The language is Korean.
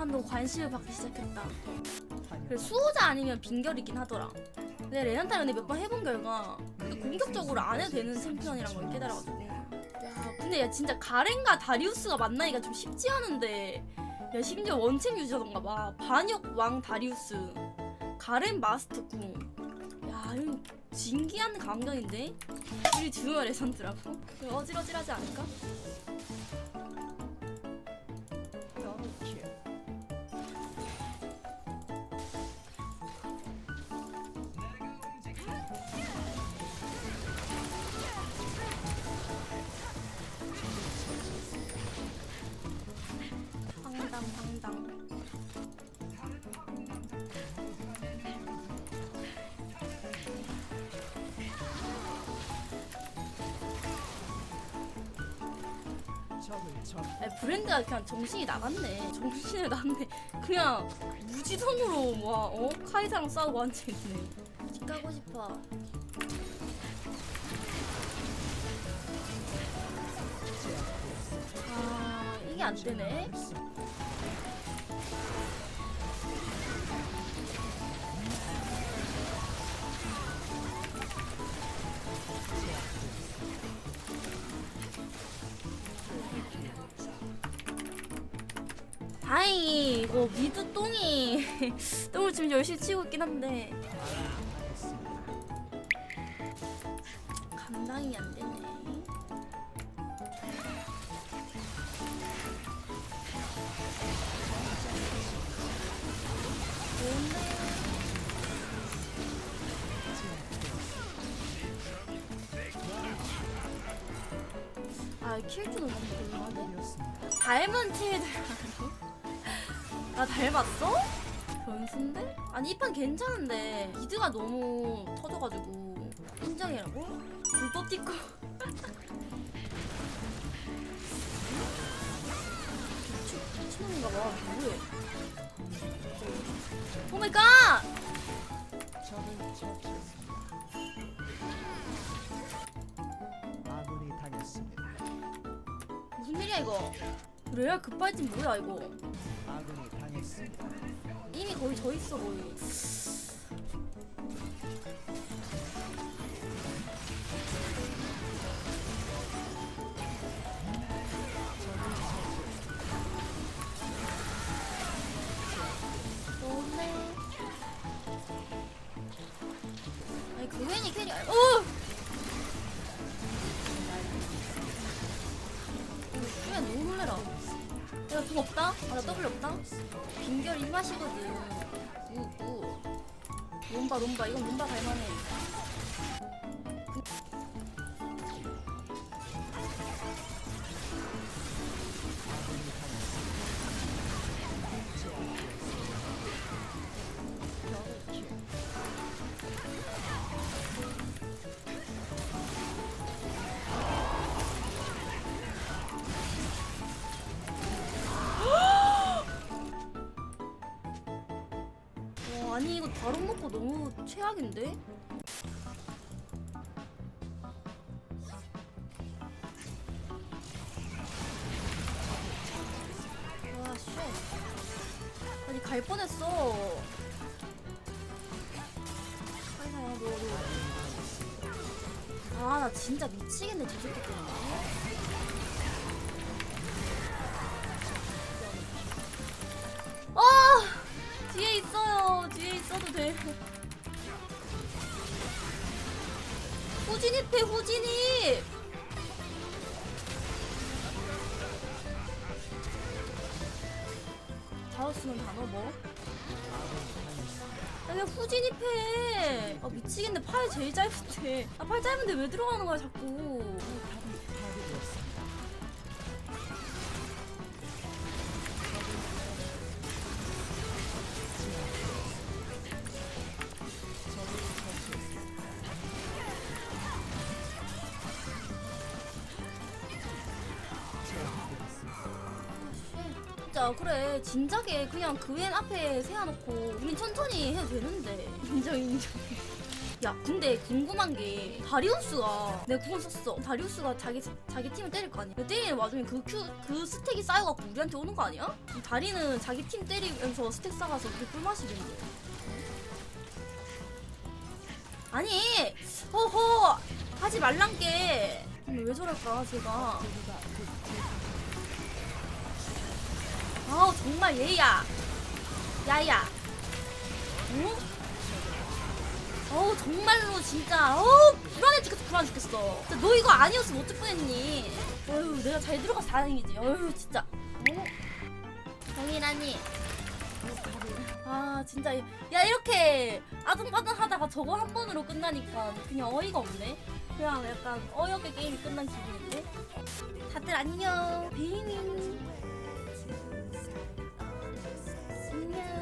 판도 관심을 받기 시작했다. 그래 수호자 아니면 빈결이긴 하더라. 근데 레난타 연애 몇 번 해본 결과 공격적으로 안 해도 되는 챔피언이란 걸 깨달아가지고. 야 근데 야 진짜 가렌과 다리우스가 만나기가 좀 쉽지 않은데 야 심지어 원챔 유저던가 봐. 반역 왕 다리우스, 가렌 마스터 궁. 야 이거 진기한 감정인데? 우리 주말 레전드라고? 어질어질하지 않을까? 야, 브랜드가 그냥 정신이 나갔네. 정신이 나갔네. 그냥 무지성으로 막 어? 카이사랑 싸우고 앉아있네. 집 가고 싶어. 아 이게 안 되네 다행히 이거 미드 똥이 똥을 지금 열심히 치고 있긴 한데 감당이 안 되네. 아 킬주는 너무 궁금하네. 닮은 팀이더라고. 나 닮았어? 변수인데? 아니 이 판 괜찮은데 미드가 너무 터져가지고 인정이라고? 불도 띠고 미친놈인가 봐 뭐해 오마이갓 아군이 당했습니다. 무슨 일이야 이거 레알 급발진 뭐야 이거 이미 거의 져 있어 거의. 그 괜히 괜히 어! 그냥 너무 놀래라 내가 돈 없다? 아, 나 더블 없다? 빈결 입맛이거든. 우우. 롬바 롬바 이건 롬바 갈만해. 아니 이거 바로 먹고 너무 최악인데? 와 쉣. 아니 갈 뻔했어. 아나 진짜 미치겠네 때문 후진입해 후진입. 다우스는 다 넘어. 야, 그냥 후진입해. 아 미치겠네. 팔 제일 짧은데. 아 팔 짧은데 왜 들어가는 거야 자꾸. 진짜 그래. 진작에 그냥 그웬 앞에 세워놓고 우린 천천히 해도 되는데. 인정 인정. 야 근데 궁금한 게 다리우스가 내가 궁을 썼어. 다리우스가 자기 자기 팀을 때릴 거 아니야? 때리는 와중에 그, 큐, 그 스택이 쌓여갖고 우리한테 오는 거 아니야? 다리는 자기 팀 때리면서 스택 쌓아서 우리 꿀맛이겠는데 아니 허허! 하지 말란게. 근데 왜 저럴까 제가 아우 정말 얘야. 야야. 응? 어우 정말로 진짜. 어우 불안해 죽겠어 불안해 죽겠어. 진짜 너 이거 아니었으면 어쩔 뻔했니? 어휴 내가 잘 들어가서 다행이지. 어휴 진짜. 어? 정인아니 아 진짜. 야 이렇게 아등바등하다가 저거 한 번으로 끝나니까 그냥 어이가 없네. 그냥 약간 어이없게 게임이 끝난 기분인데. 다들 안녕. 베이밍 no.